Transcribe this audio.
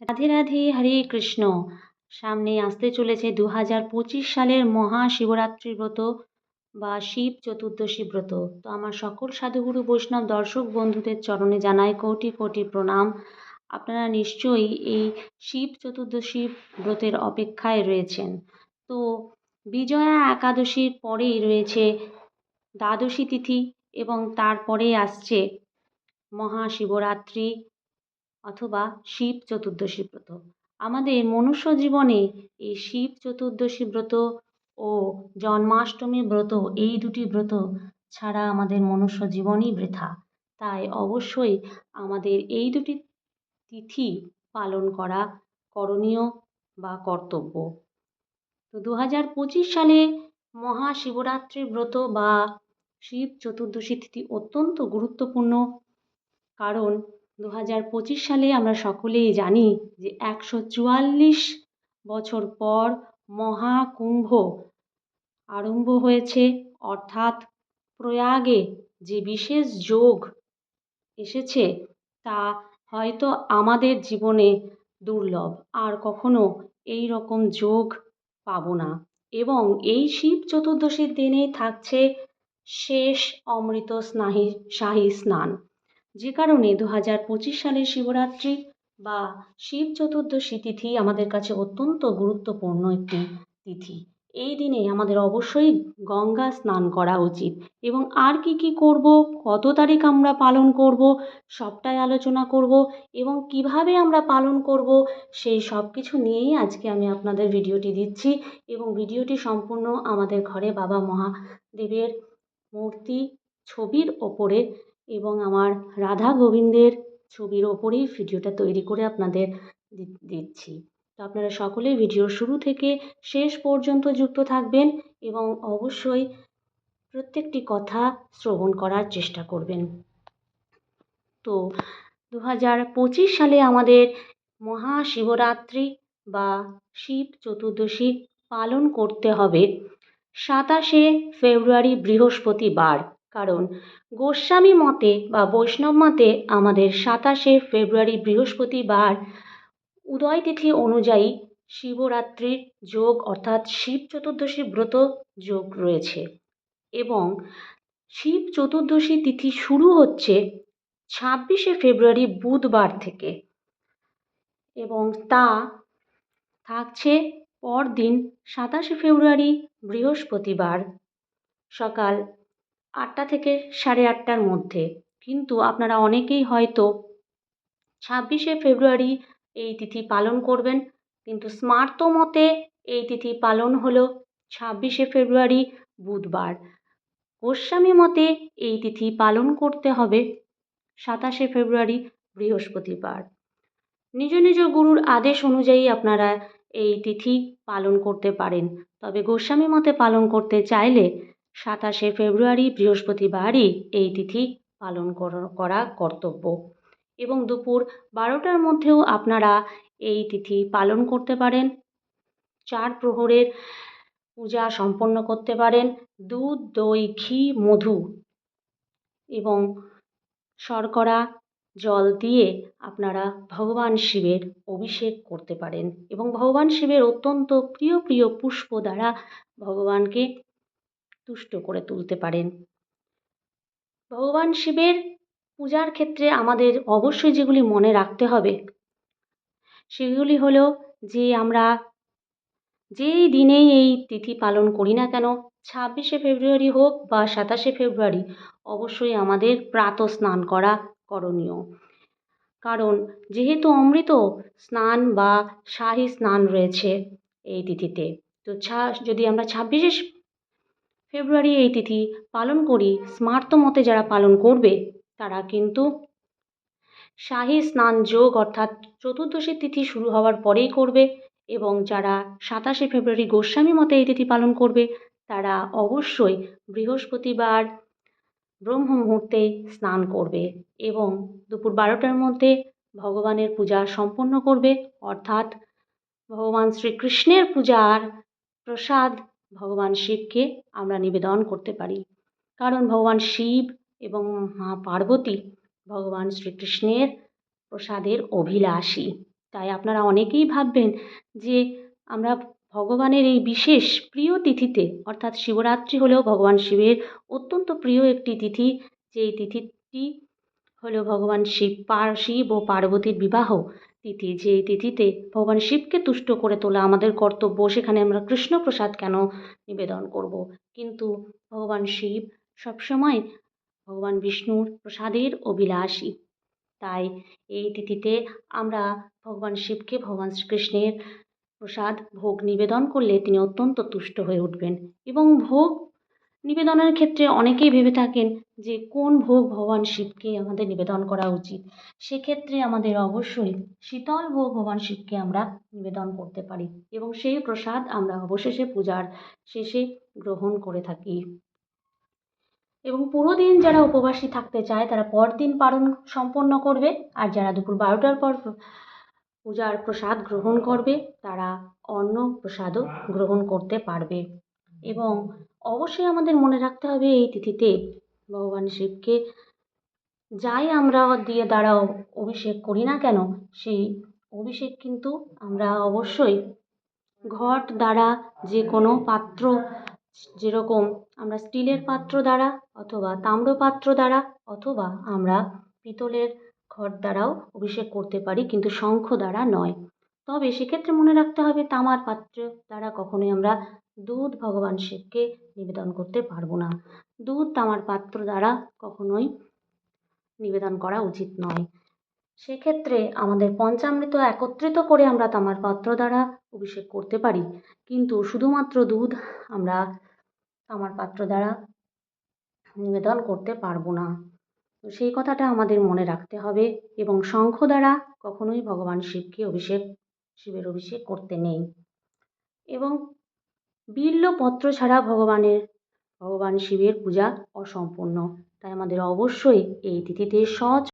রাধে রাধে, হরে কৃষ্ণ। সামনে আসতে চলেছে দু হাজার পঁচিশ সালের মহাশিবরাত্রি ব্রত বা শিব চতুর্দশী ব্রত। তো আমার সকল সাধুগুরু, বৈষ্ণব, দর্শক, বন্ধুদের চরণে জানাই কোটি কোটি প্রণাম। আপনারা নিশ্চয়ই এই শিব চতুর্দশী ব্রতের অপেক্ষায় রয়েছেন। তো বিজয়া একাদশীর পরেই রয়েছে দ্বাদশী তিথি এবং তারপরে আসছে মহাশিবরাত্রি। অথবা শিব চতুর্দশী ব্রত। আমাদের মনুষ্য জীবনে এই শিব চতুর্দশী ব্রত ও জন্মাষ্টমী ব্রত এই দুটি ব্রত ছাড়া আমাদের মনুষ্য জীবনই বৃথা। তাই অবশ্যই আমাদের এই দুটি তিথি পালন করা করণীয় বা কর্তব্য। তো দু হাজার পঁচিশ সালে মহাশিবরাত্রি ব্রত বা শিব চতুর্দশী তিথি অত্যন্ত গুরুত্বপূর্ণ কারণ দু হাজার পঁচিশ সালে আমরা সকলেই জানি যে একশো চুয়াল্লিশ বছর পর মহাকুম্ভ আরম্ভ হয়েছে। অর্থাৎ প্রয়াগে যে বিশেষ যোগ এসেছে তা হয়তো আমাদের জীবনে দুর্লভ। আর কখনো এই রকম যোগ পাবো না। এবং এই শিব চতুর্দশীর দিনে থাকছে শেষ অমৃত স্নাহি, শাহী স্নান। যে কারণে দু হাজার পঁচিশ সালের শিবরাত্রি বা শিব চতুর্দশী তিথি আমাদের কাছে অত্যন্ত গুরুত্বপূর্ণ একটি তিথি। এই দিনে আমাদের অবশ্যই গঙ্গা স্নান করা উচিত এবং আর কি কি করব, কত তারিখ আমরা পালন করব, সবটাই আলোচনা করব এবং কীভাবে আমরা পালন করব, সেই সব কিছু নিয়েই আজকে আমি আপনাদের ভিডিওটি দিচ্ছি এবং ভিডিওটি সম্পূর্ণ আমাদের ঘরে বাবা মহাদেবের মূর্তি ছবির ওপরে এবং আমার রাধা গোবিন্দের ছবির ওপরেই ভিডিওটা তৈরি করে আপনাদের দিচ্ছি। তো আপনারা সকলেই ভিডিওর শুরু থেকে শেষ পর্যন্ত যুক্ত থাকবেন এবং অবশ্যই প্রত্যেকটি কথা শ্রবণ করার চেষ্টা করবেন। তো দু হাজার পঁচিশ সালে আমাদের মহাশিবরাত্রি বা শিব চতুর্দশী পালন করতে হবে সাতাশে ফেব্রুয়ারি বৃহস্পতিবার। কারণ গোস্বামী মতে বা বৈষ্ণব মতে আমাদের সাতাশে ফেব্রুয়ারি বৃহস্পতিবার উদয় তিথি অনুযায়ী শিবরাত্রির যোগ অর্থাৎ শিব চতুর্দশী ব্রত যোগ রয়েছে এবং শিব চতুর্দশী তিথি শুরু হচ্ছে ছাব্বিশে ফেব্রুয়ারি বুধবার থেকে এবং তা থাকছে পরদিন সাতাশে ফেব্রুয়ারি বৃহস্পতিবার সকাল আটটা থেকে সাড়ে আটটার মধ্যে। কিন্তু আপনারা অনেকেই হয়তো ছাব্বিশে ফেব্রুয়ারি এই তিথি পালন করবেন, কিন্তু স্মার্ত মতে এই তিথি পালন হলো ছাব্বিশে ফেব্রুয়ারি বুধবার। গোস্বামী মতে এই তিথি পালন করতে হবে সাতাশে ফেব্রুয়ারি বৃহস্পতিবার। নিজ নিজ গুরুর আদেশ অনুযায়ী আপনারা এই তিথি পালন করতে পারেন। তবে গোস্বামী মতে পালন করতে চাইলে সাতাশে ফেব্রুয়ারি বৃহস্পতিবারই এই তিথি পালন করা কর্তব্য। এবং দুপুর বারোটার মধ্যেও আপনারা এই তিথি পালন করতে পারেন। চার প্রহরের পূজা সম্পন্ন করতে পারেন। দুধ, দই, ঘি, মধু এবং শর্করা, জল দিয়ে আপনারা ভগবান শিবের অভিষেক করতে পারেন। এবং ভগবান শিবের অত্যন্ত প্রিয় প্রিয় পুষ্প দ্বারা ভগবানকে তুষ্ট করে তুলতে পারেন। ভগবান শিবের পূজার ক্ষেত্রে আমাদের অবশ্যই যেগুলি মনে রাখতে হবে, সেগুলি হলো যে আমরা যেই দিনেই এই তিথি পালন করি না কেন, ছাব্বিশে ফেব্রুয়ারি হোক বা সাতাশে ফেব্রুয়ারি, অবশ্যই আমাদের প্রাত স্নান করা করণীয়। কারণ যেহেতু অমৃত স্নান বা শাহী স্নান রয়েছে এই তিথিতে, তো ছা, যদি আমরা ছাব্বিশে ফেব্রুয়ারি এই তিথি পালন করি, স্মার্ত মতে যারা পালন করবে, তারা কিন্তু শাহী স্নান যোগ অর্থাৎ চতুর্দশী তিথি শুরু হওয়ার পরেই করবে এবং যারা সাতাশে ফেব্রুয়ারি গোস্বামী মতে এই তিথি পালন করবে, তারা অবশ্যই বৃহস্পতিবার ব্রহ্ম মুহূর্তে স্নান করবে এবং দুপুর বারোটার মধ্যে ভগবানের পূজা সম্পন্ন করবে, অর্থাৎ ভগবান শ্রীকৃষ্ণের পূজার প্রসাদ ভগবান শিবকে আমরা নিবেদন করতে পারি। কারণ ভগবান শিব এবং মা পার্বতী ভগবান শ্রীকৃষ্ণের প্রসাদের অভিলাষী। তাই আপনারা অনেকেই ভাববেন যে আমরা ভগবানের এই বিশেষ প্রিয় তিথিতে, অর্থাৎ শিবরাত্রি হলেও ভগবান শিবের অত্যন্ত প্রিয় একটি তিথি, যেই তিথিটি হলো ভগবান শিব পার শিব ও পার্বতীর বিবাহ। তিথি যেই তিথিতে ভগবান শিবকে তুষ্ট করে তোলা আমাদের কর্তব্য, সেখানে আমরা কৃষ্ণপ্রসাদ কেন নিবেদন করব? কিন্তু ভগবান শিব সবসময় ভগবান বিষ্ণুর প্রসাদের অভিলাষী। তাই এই তিথিতে আমরা ভগবান শিবকে ভগবান শ্রীকৃষ্ণের প্রসাদ ভোগ নিবেদন করলে তিনি অত্যন্ত তুষ্ট হয়ে উঠবেন এবং ভোগ নিবেদনের ক্ষেত্রে অনেকেই ভেবে থাকেন যে কোন ভোগ ভগবান শিবকে আমাদের নিবেদন করা উচিত? সেক্ষেত্রে আমাদের অবশ্যই শীতল ভোগ ভগবান শিবকে আমরা নিবেদন করতে পারি এবং সেই প্রসাদ আমরা অবশেষে পূজার শেষে গ্রহণ করে থাকি। এবং পুরো দিন যারা উপবাসী থাকতে চায়, তারা পরদিন পালন সম্পন্ন করবে। আর যারা দুপুর বারোটার পর পূজার প্রসাদ গ্রহণ করবে, তারা অন্ন প্রসাদও গ্রহণ করতে পারবে। এবং অবশ্যই আমাদের মনে রাখতে হবে এই তিথিতে ভগবান শিবকে। যাই আমরা দিয়ে দ্বারা অভিষেক করি না কেন, সেই অভিষেক কিন্তু আমরা অবশ্যই ঘট দ্বারা যে কোনো পাত্র, যেরকম আমরা স্টিলের পাত্র দ্বারা অথবা তাম্র পাত্র দ্বারা অথবা আমরা পিতলের ঘট দ্বারাও অভিষেক করতে পারি, কিন্তু শঙ্খ দ্বারা নয়। তবে সেক্ষেত্রে মনে রাখতে হবে তামার পাত্র দ্বারা কখনোই আমরা দুধ ভগবান শিবকে নিবেদন করতে পারব না। দুধ তামার পাত্র দ্বারা কখনোই নিবেদন করা উচিত নয়। সেক্ষেত্রে আমাদের পঞ্চামৃত একত্রিত করে আমরা তামার পাত্র দ্বারা অভিষেক করতে পারি। কিন্তু শুধুমাত্র দুধ আমরা তামার পাত্র দ্বারা নিবেদন করতে পারব না। সেই কথাটা আমাদের মনে রাখতে হবে এবং শঙ্খ দ্বারা কখনোই ভগবান শিবকে অভিষেক শিবের অভিষেক করতে নেই। এবং বিল্বপত্র ছাড়া ভগবানের, ভগবান শিবের পূজা অসম্পূর্ণ। তাই আমাদের অবশ্যই এই তিথিতে সৎ